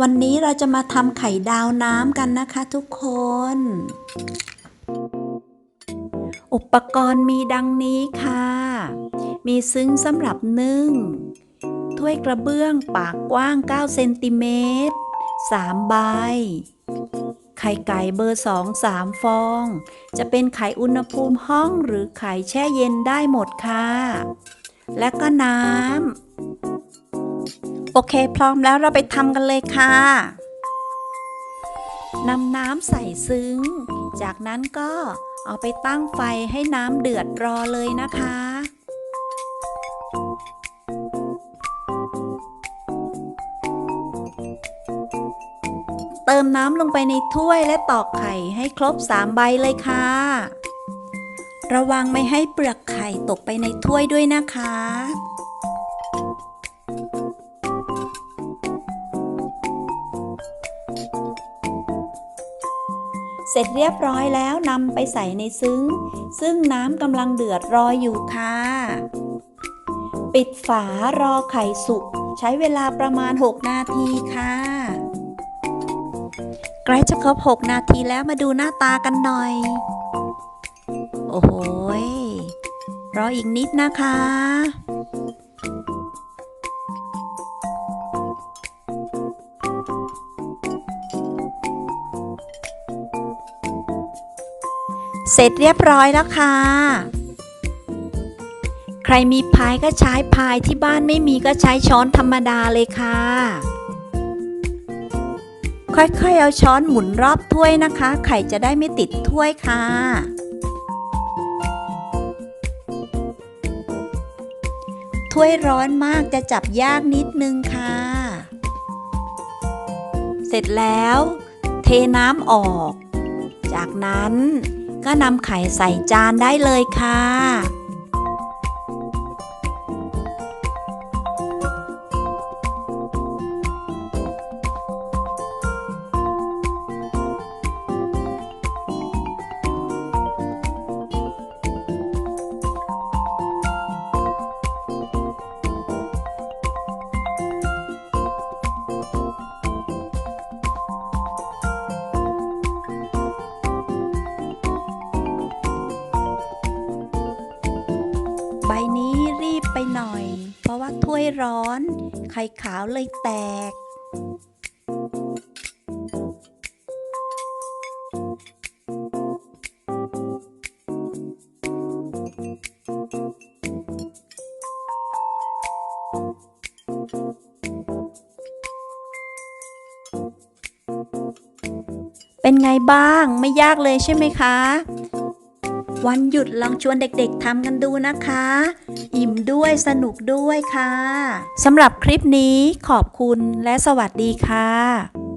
วันนี้เราจะมาทำไข่ดาวน้ำกันนะคะทุกคน อุปกรณ์มีดังนี้ค่ะ มีซึ้งสำหรับนึ่ง ถ้วยกระเบื้องปากกว้าง 9 เซนติเมตร 3 ใบ ไข่ไก่เบอร์ 2 3 ฟอง จะเป็นไข่อุณหภูมิห้องหรือไข่แช่เย็นได้หมดค่ะ และก็น้ำ โอเค พร้อมแล้วเราไปทำกันเลยค่ะนำน้ำใส่ซึ้ง จากนั้นก็เอาไปตั้งไฟให้น้ำเดือดรอเลยนะคะ เติมน้ำลงไปในถ้วยและตอกไข่ให้ครบ3ใบเลยค่ะ ระวังไม่ให้เปลือกไข่ตกไปในถ้วยด้วยนะคะ เสร็จเรียบร้อยแล้วนำไปใส่ในซึ้ง ซึ่งน้ำกำลังเดือดรออยู่ค่ะ ปิดฝารอไข่สุก ใช้เวลาประมาณ 6 นาทีค่ะใกล้จะครบ 6 นาทีแล้วมาดูหน้าตากันหน่อย โอ้โหรออีกนิดนะคะ เสร็จเรียบร้อยแล้วค่ะ ใครมีพายก็ใช้พายที่บ้านไม่มีก็ใช้ช้อนธรรมดาเลยค่ะ ค่อยๆเอาช้อนหมุนรอบถ้วยนะคะ ไข่จะได้ไม่ติดถ้วยค่ะถ้วยร้อนมากจะจับยากนิดนึงค่ะ เสร็จแล้ว เทน้ำออก จากนั้น ก็นำไข่ใส่จานได้เลยค่ะ ใบนี้รีบไปหน่อย เพราะว่าถ้วยร้อน ไข่ขาวเลยแตก เป็นไงบ้างไม่ยากเลยใช่ไหมคะ วันหยุดลองชวนเด็กๆทำกันดูนะคะ อิ่มด้วยสนุกด้วยค่ะสำหรับคลิปนี้ขอบคุณและสวัสดีค่ะ